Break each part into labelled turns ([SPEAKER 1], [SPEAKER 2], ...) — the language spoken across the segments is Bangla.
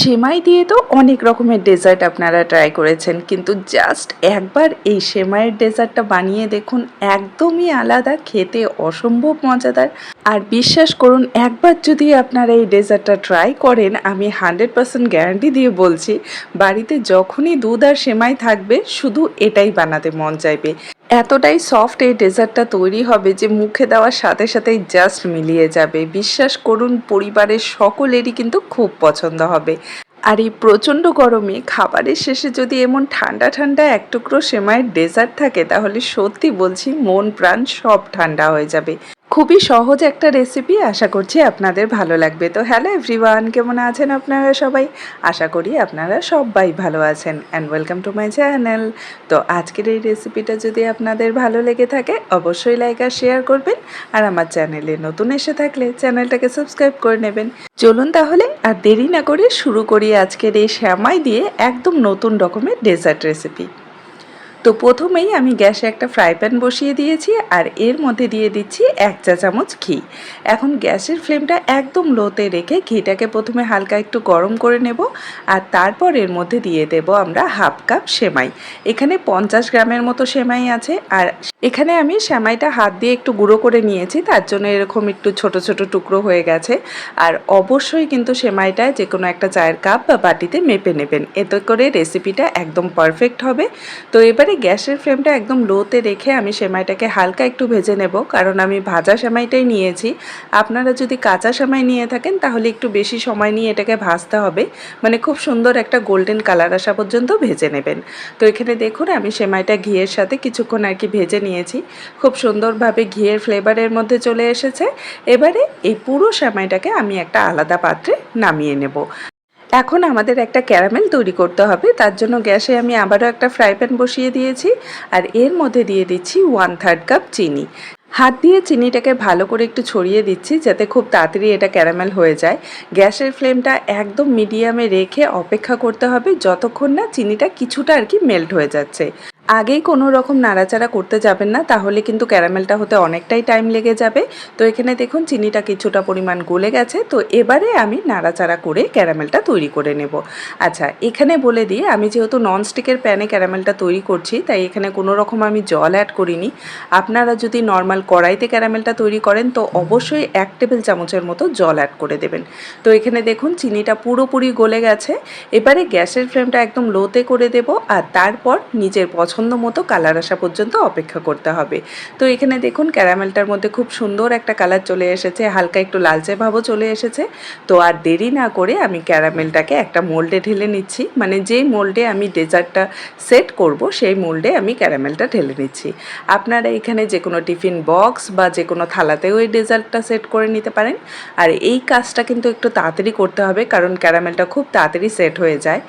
[SPEAKER 1] সেমাই দিয়ে তো অনেক রকমের ডেজার্ট আপনারা ট্রাই করেছেন, কিন্তু জাস্ট একবার এই সেমাইয়ের ডেজার্টটা বানিয়ে দেখুন, একদমই আলাদা, খেতে অসম্ভব মজাদার। আর বিশ্বাস করুন, একবার যদি আপনারা এই ডেজার্টটা ট্রাই করেন, আমি হান্ড্রেড পার্সেন্ট গ্যারান্টি দিয়ে বলছি, বাড়িতে যখনই দুধ আর সেমাই থাকবে, শুধু এটাই বানাতে মন চাইবে। এতটাই সফট এই ডেজার্টটা তৈরি হবে যে মুখে দেওয়ার সাথে সাথেই জাস্ট মিলিয়ে যাবে। বিশ্বাস করুন, পরিবারের সকলেরই কিন্তু খুব পছন্দ হবে। আর এই প্রচণ্ড গরমে খাবারের শেষে যদি এমন ঠান্ডা ঠান্ডা এক টুকরো সেমাইয়ের ডেজার্ট থাকে, তাহলে সত্যি বলছি মন প্রাণ সব ঠান্ডা হয়ে যাবে। খুবই সহজ একটা রেসিপি আশা করছি আপনাদের ভালো লাগবে। তো হ্যালো এভরিওয়ান কেমন আছেন আপনারা সবাই? আশা করি আপনারা সবাই ভালো আছেন and welcome to my channel তো আজকের এই রেসিপিটা যদি আপনাদের ভালো লেগে থাকে, অবশ্যই লাইক আর শেয়ার করবেন। আর আমার চ্যানেলে নতুন এসে থাকলে চ্যানেলটাকে সাবস্ক্রাইব করে নেবেন। চলুন তাহলে আর দেরি না করে শুরু করি আজকের এই শ্যামাই দিয়ে একদম নতুন রকমের ডেজার্ট রেসিপি তো প্রথমেই আমি গ্যাসে একটা ফ্রাই প্যান বসিয়ে দিয়েছি আর এর মধ্যে দিয়ে দিচ্ছি এক চা চামচ ঘি। এখন গ্যাসের ফ্লেমটা একদম লোতে রেখে ঘিটাকে প্রথমে হালকা একটু গরম করে নেব আর তারপর এর মধ্যে দিয়ে দেব আমরা হাফ কাপ সেমাই। এখানে পঞ্চাশ গ্রামের মতো সেমাই আছে আর এখানে আমি সেমাইটা হাত দিয়ে একটু গুঁড়ো করে নিয়েছি, তার জন্য এরকম একটু ছোট ছোট টুকরো হয়ে গেছে। আর অবশ্যই কিন্তু সেমাইটা যে কোনো একটা চায়ের কাপ বা বাটিতে মেপে নেবেন। এতে করে রেসিপিটা একদম পারফেক্ট হবে। তো এবারে গ্যাসের ফ্লেমটা একদম লোতে রেখে আমি সেমাইটাকে হালকা একটু ভেজে নেব, কারণ আমি ভাজা সেমাইটাই নিয়েছি। আপনারা যদি কাঁচা সেমাই নিয়ে থাকেন, তাহলে একটু বেশি সময় নিয়ে এটাকে ভাজতে হবে। মানে খুব সুন্দর একটা গোল্ডেন কালার আসা পর্যন্ত ভেজে নেবেন। তো এখানে দেখুন, আমি সেমাইটা ঘিয়ের সাথে কিছুক্ষণ আর কি ভেজে নিয়েছি খুব সুন্দরভাবে ঘিয়ের ফ্লেভারের মধ্যে চলে এসেছে। এবারে এই পুরো সেমাইটাকে আমি একটা আলাদা পাত্রে নামিয়ে নেব। এখন আমাদের একটা ক্যারামেল তৈরি করতে হবে। তার জন্য গ্যাসে আমি আবারও একটা ফ্রাই প্যান বসিয়ে দিয়েছি। আর এর মধ্যে দিয়ে দিচ্ছি ওয়ান থার্ড কাপ চিনি। হাত দিয়ে চিনিটাকে ভালো করে একটু ছড়িয়ে দিচ্ছি যাতে খুব তাড়াতাড়ি এটা ক্যারামেল হয়ে যায়। গ্যাসের ফ্লেমটা একদম মিডিয়ামে রেখে অপেক্ষা করতে হবে যতক্ষণ না চিনিটা কিছুটা আর কি মেল্ট হয়ে যাচ্ছে। আগেই কোনো রকম নাড়াচাড়া করতে যাবেন না, তাহলে কিন্তু ক্যারামেলটা হতে অনেকটাই টাইম লেগে যাবে। তো এখানে দেখুন, চিনিটা কিছুটা পরিমাণ গলে গেছে। তো এবারে আমি নাড়াচাড়া করে ক্যারামেলটা তৈরি করে নেব। আচ্ছা এখানে বলে দিয়ে আমি যেহেতু ননস্টিকের প্যানে ক্যারামেলটা তৈরি করছি, তাই এখানে কোনো রকম আমি জল অ্যাড করিনি। আপনারা যদি নর্মাল কড়াইতে ক্যারামেলটা তৈরি করেন, তো অবশ্যই এক টেবিল চামচের মতো জল অ্যাড করে দেবেন। তো এখানে দেখুন, চিনিটা পুরোপুরি গলে গেছে। এবারে গ্যাসের ফ্লেমটা একদম লোতে করে দেব, আর তারপর নিজের পছন্দ মতো কালার আসা পর্যন্ত অপেক্ষা করতে হবে। তো এখানে দেখুন, ক্যারামেলটার মধ্যে খুব সুন্দর একটা কালার চলে এসেছে, হালকা একটু লালচে ভাবও চলে এসেছে। তো আর দেরি না করে আমি ক্যারামেলটাকে একটা মোল্ডে ঢেলে নিচ্ছি মানে যেই মোল্ডে আমি ডেজার্টটা সেট করব, সেই মোল্ডে আমি ক্যারামেলটা ঢেলে নিচ্ছি। আপনারা এখানে যে কোনো টিফিন বক্স বা যে কোনো থালাতেও এই ডেজার্টটা সেট করে নিতে পারেন। আর এই কাজটা কিন্তু একটু তাড়াতাড়ি করতে হবে, কারণ ক্যারামেলটা খুব তাড়াতাড়ি সেট হয়ে যায়।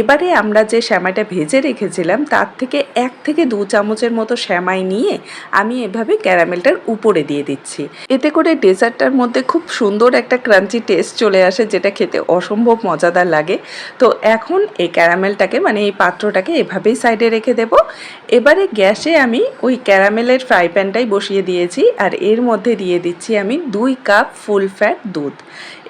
[SPEAKER 1] এবারে আমরা যে শ্যামাইটা ভেজে রেখেছিলাম, তার থেকে এক থেকে দু চামচের মতো শ্যামাই নিয়ে আমি এভাবে ক্যারামেলটার উপরে দিয়ে দিচ্ছি। এতে করে ডেজার্টটার মধ্যে খুব সুন্দর একটা ক্রাঞ্চি টেস্ট চলে আসে, যেটা খেতে অসম্ভব মজাদার লাগে। তো এখন এই ক্যারামেলটাকে মানে এই পাত্রটাকে এভাবেই সাইডে রেখে দেব। এবারে গ্যাসে আমি ওই ক্যারামেলের ফ্রাই প্যানটাই বসিয়ে দিয়েছি, আর এর মধ্যে দিয়ে দিচ্ছি আমি দুই কাপ ফুল ফ্যাট দুধ।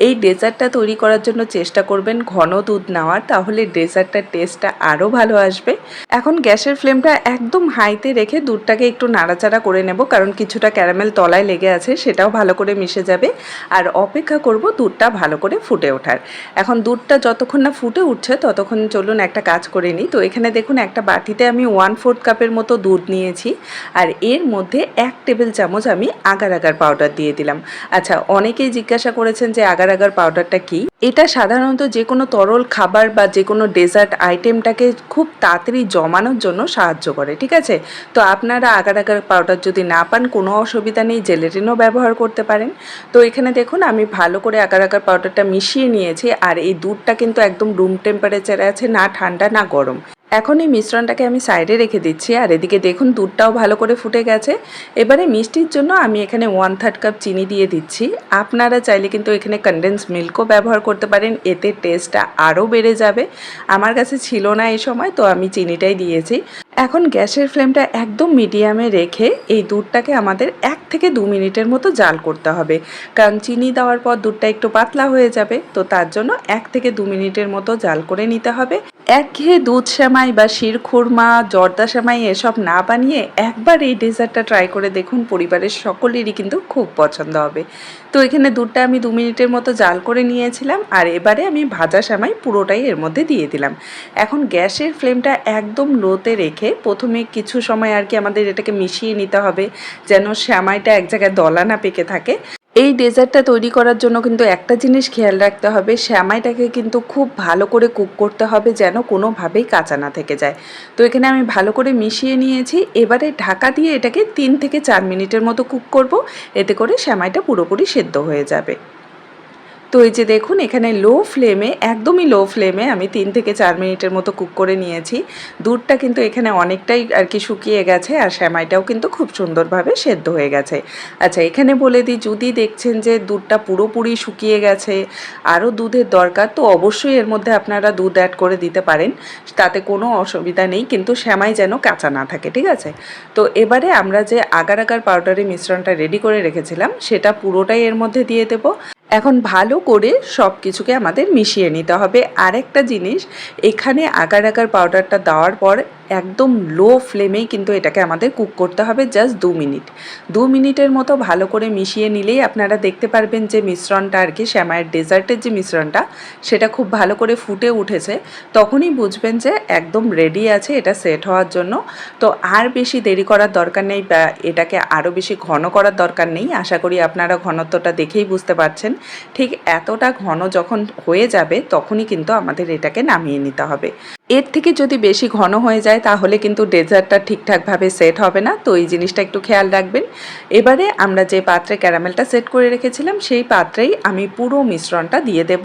[SPEAKER 1] এই ডেজার্টটা তৈরি করার জন্য চেষ্টা করবেন ঘন দুধ নেওয়ার, তাহলে ডেজার্টটার টেস্টটা আরও ভালো আসবে। এখন গ্যাসের ফ্লেমটা একদম হাইতে রেখে দুধটাকে একটু নাড়াচাড়া করে নেব, কারণ কিছুটা ক্যারামেল তলায় লেগে আছে, সেটাও ভালো করে মিশে যাবে। আর অপেক্ষা করব দুধটা ভালো করে ফুটে ওঠার। এখন দুধটা যতক্ষণ না ফুটে উঠছে, ততক্ষণ চলুন একটা কাজ করে নিই। তো এখানে দেখুন, একটা বাটিতে আমি ওয়ান ফোর্থ কাপের মতো দুধ নিয়েছি, আর এর মধ্যে এক টেবিল চামচ আমি আগার আগার পাউডার দিয়ে দিলাম। আচ্ছা অনেকেই জিজ্ঞাসা করেছেন যে আগার আগার পাউডারটা কি? এটা সাধারণত যে কোনো তরল খাবার বা যে কোনো ডেজার্ট আইটেমটাকে খুব তাড়াতাড়ি জমানোর জন্য সাহায্য করে, ঠিক আছে? তো আপনারা আগার আগার পাউডার যদি না পান, কোনো অসুবিধা নেই জেলেটিনও ব্যবহার করতে পারেন। তো এখানে দেখুন, আমি ভালো করে আগার আগার পাউডারটা মিশিয়ে নিয়েছি, আর এই দুধটা কিন্তু একদম রুম টেম্পারেচারে আছে, না ঠান্ডা, না গরম। এখন এই মিশ্রণটাকে আমি সাইডে রেখে দিচ্ছি, আর এদিকে দেখুন দুধটাও ভালো করে ফুটে গেছে। এবারে মিষ্টির জন্য আমি এখানে ওয়ান থার্ড কাপ চিনি দিয়ে দিচ্ছি। আপনারা চাইলে কিন্তু এখানে কনডেন্স মিল্কও ব্যবহার করতে পারেন, এতে টেস্টটা আরও বেড়ে যাবে। আমার কাছে ছিল না এই সময়, তো আমি চিনিটাই দিয়েছি। এখন গ্যাসের ফ্লেমটা একদম মিডিয়ামে রেখে এই দুধটাকে আমাদের এক থেকে দু মিনিটের মতো জাল করতে হবে। কারণ চিনি দেওয়ার পর দুধটা একটু পাতলা হয়ে যাবে, তো তার জন্য এক থেকে দু মিনিটের মতো জাল করে নিতে হবে। একঘেয়ে দুধ শ্যামাই বা শিরখুরমা জর্দা শ্যামাই এসব না বানিয়ে একবার এই ডেজার্টটা ট্রাই করে দেখুন, পরিবারের সকলেরই কিন্তু খুব পছন্দ হবে। তো এখানে দুধটা আমি দু মিনিটের মতো জাল করে নিয়েছিলাম আর এবারে আমি ভাজা শ্যামাই পুরোটাই এর মধ্যে দিয়ে দিলাম। এখন গ্যাসের ফ্লেমটা একদম লোতে রেখে প্রথমে কিছু সময় আর কি আমাদের এটাকে মিশিয়ে নিতে হবে, যেন শ্যামাইটা এক জায়গায় দলা না পেকে থাকে। এই ডেজার্টটা তৈরি করার জন্য কিন্তু একটা জিনিস খেয়াল রাখতে হবে, শ্যামাইটাকে কিন্তু খুব ভালো করে কুক করতে হবে যেন কোনোভাবেই কাঁচা না থেকে যায়। তো এখানে আমি ভালো করে মিশিয়ে নিয়েছি, এবারে ঢাকা দিয়ে এটাকে তিন থেকে চার মিনিটের মতো কুক করব, এতে করে শ্যামাইটা পুরোপুরি সেদ্ধ হয়ে যাবে। তো এই যে দেখুন, এখানে লো ফ্লেমে একদমই লো ফ্লেমে আমি তিন থেকে চার মিনিটের মতো কুক করে নিয়েছি। দুধটা কিন্তু এখানে অনেকটাই আর কি শুকিয়ে গেছে আর শ্যামাইটাও কিন্তু খুব সুন্দরভাবে সেদ্ধ হয়ে গেছে। আচ্ছা এখানে বলে দিই, যদি দেখছেন যে দুধটা পুরোপুরি শুকিয়ে গেছে, আরও দুধের দরকার, তো অবশ্যই এর মধ্যে আপনারা দুধ অ্যাড করে দিতে পারেন। তাতে কোনো অসুবিধা নেই, কিন্তু শ্যামাই যেন কাঁচা না থাকে, ঠিক আছে? তো এবারে আমরা যে আগার আগার পাউডারের মিশ্রণটা রেডি করে রেখেছিলাম, সেটা পুরোটাই এর মধ্যে দিয়ে দেবো। এখন ভালো করে সব কিছুকে আমাদের মিশিয়ে নিতে হবে। আরেকটা জিনিস, এখানে আকার আকার পাউডারটা দেওয়ার পর একদম লো ফ্লেমেই কিন্তু এটাকে আমাদের কুক করতে হবে জাস্ট দু মিনিট। দু মিনিটের মতো ভালো করে মিশিয়ে নিলেই আপনারা দেখতে পারবেন যে মিশ্রণটা আর কি শ্যামায়ের ডেজার্টের যে মিশ্রণটা, সেটা খুব ভালো করে ফুটে উঠেছে। তখনই বুঝবেন যে একদম রেডি আছে, এটা সেট হওয়ার জন্য। তো আর বেশি দেরি করার দরকার নেই বা এটাকে আরও বেশি ঘন করার দরকার নেই। আশা করি আপনারা ঘনত্বটা দেখেই বুঝতে পারছেন। ঠিক এতটা ঘন যখন হয়ে যাবে, তখনই কিন্তু আমাদের এটাকে নামিয়ে নিতে হবে। এর থেকে যদি বেশি ঘন হয়ে যায়, তাহলে কিন্তু ডেজার্টটা ঠিকঠাকভাবে সেট হবে না। তো এই জিনিসটা একটু খেয়াল রাখবেন। এবারে আমরা যে পাত্রে ক্যারামেলটা সেট করে রেখেছিলাম, সেই পাত্রেই আমি পুরো মিশ্রণটা দিয়ে দেব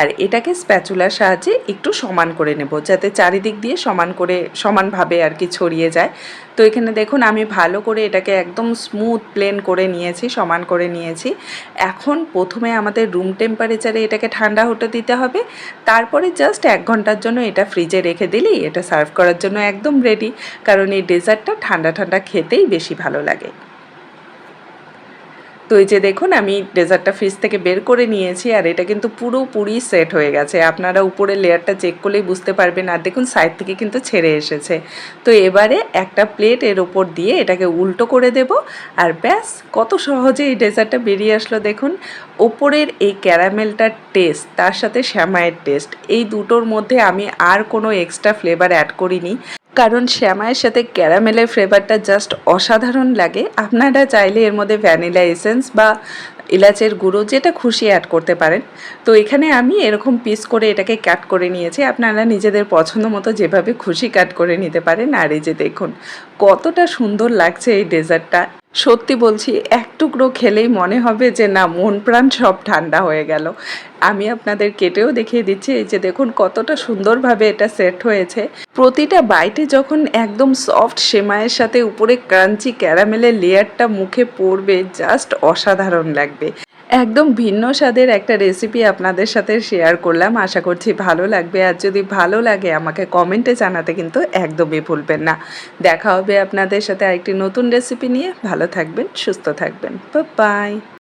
[SPEAKER 1] আর এটাকে স্প্যাচুলার সাহায্যে একটু সমান করে নেব, যাতে চারিদিক দিয়ে সমান করে, সমানভাবে আর কি ছড়িয়ে যায়। তো এখানে দেখুন, আমি ভালো করে এটাকে একদম স্মুথ প্লেন করে নিয়েছি, সমান করে নিয়েছি। এখন প্রথমে আমাদের রুম টেম্পারেচারে এটাকে ঠান্ডা হতে দিতে হবে। তারপরে জাস্ট এক ঘণ্টার জন্য এটা ফ্রিজে রেখে দিলেই এটা সার্ভ করার জন্য একদম রেডি কারণ এই ডেজার্টটা ঠান্ডা ঠান্ডা খেতেই বেশি ভালো লাগে। তো এই যে দেখুন, আমি ডেজার্টটা ফ্রিজ থেকে বের করে নিয়েছি আর এটা কিন্তু পুরোপুরি সেট হয়ে গেছে। আপনারা উপরে লেয়ারটা চেক করলেই বুঝতে পারবেন। আর দেখুন, সাইড থেকে কিন্তু ছেড়ে এসেছে। তো এবারে একটা প্লেট এর ওপর দিয়ে এটাকে উল্টো করে দেব আর ব্যাস, কত সহজে এই ডেজার্টটা বেরিয়ে আসলো দেখুন। ওপরের এই ক্যারামেলটার টেস্ট, তার সাথে শ্যামায়ের টেস্ট, এই দুটোর মধ্যে আমি আর কোনো এক্সট্রা ফ্লেভার অ্যাড করিনি। কারণ শ্যামায়ের সাথে ক্যারামেলের ফ্লেভারটা জাস্ট অসাধারণ লাগে। আপনারা চাইলে এর মধ্যে ভ্যানিলা এসেন্স বা এলাচের গুঁড়ো যেটা খুশি অ্যাড করতে পারেন। তো এখানে আমি এরকম পিস করে এটাকে কাট করে নিয়েছি। আপনারা নিজেদের পছন্দ মতো যেভাবে খুশি কাট করে নিতে পারেন। আর এই যে দেখুন, কতটা সুন্দর লাগছে এই ডেজার্টটা। সত্যি বলছি, এক টুকরো খেলেই মনে হবে যে না, মন প্রাণ সব ঠান্ডা হয়ে গেল। আমি আপনাদের কেটেও দেখিয়ে দিচ্ছি যে দেখুন কতটা সুন্দরভাবে এটা সেট হয়েছে। প্রতিটা বাইটে যখন একদম সফট সেমায়ের সাথে উপরে ক্রাঞ্চি ক্যারামেলের লেয়ারটা মুখে পড়বে, জাস্ট অসাধারণ লাগবে। একদম ভিন্ন স্বাদের একটা রেসিপি আপনাদের সাথে শেয়ার করলাম। আশা করছি ভালো লাগবে। আর যদি ভালো লাগে, আমাকে কমেন্টে জানাতে কিন্তু একদমই ভুলবেন না। দেখা হবে আপনাদের সাথে আরেকটি নতুন রেসিপি নিয়ে। ভালো থাকবেন, সুস্থ থাকবেন। বাই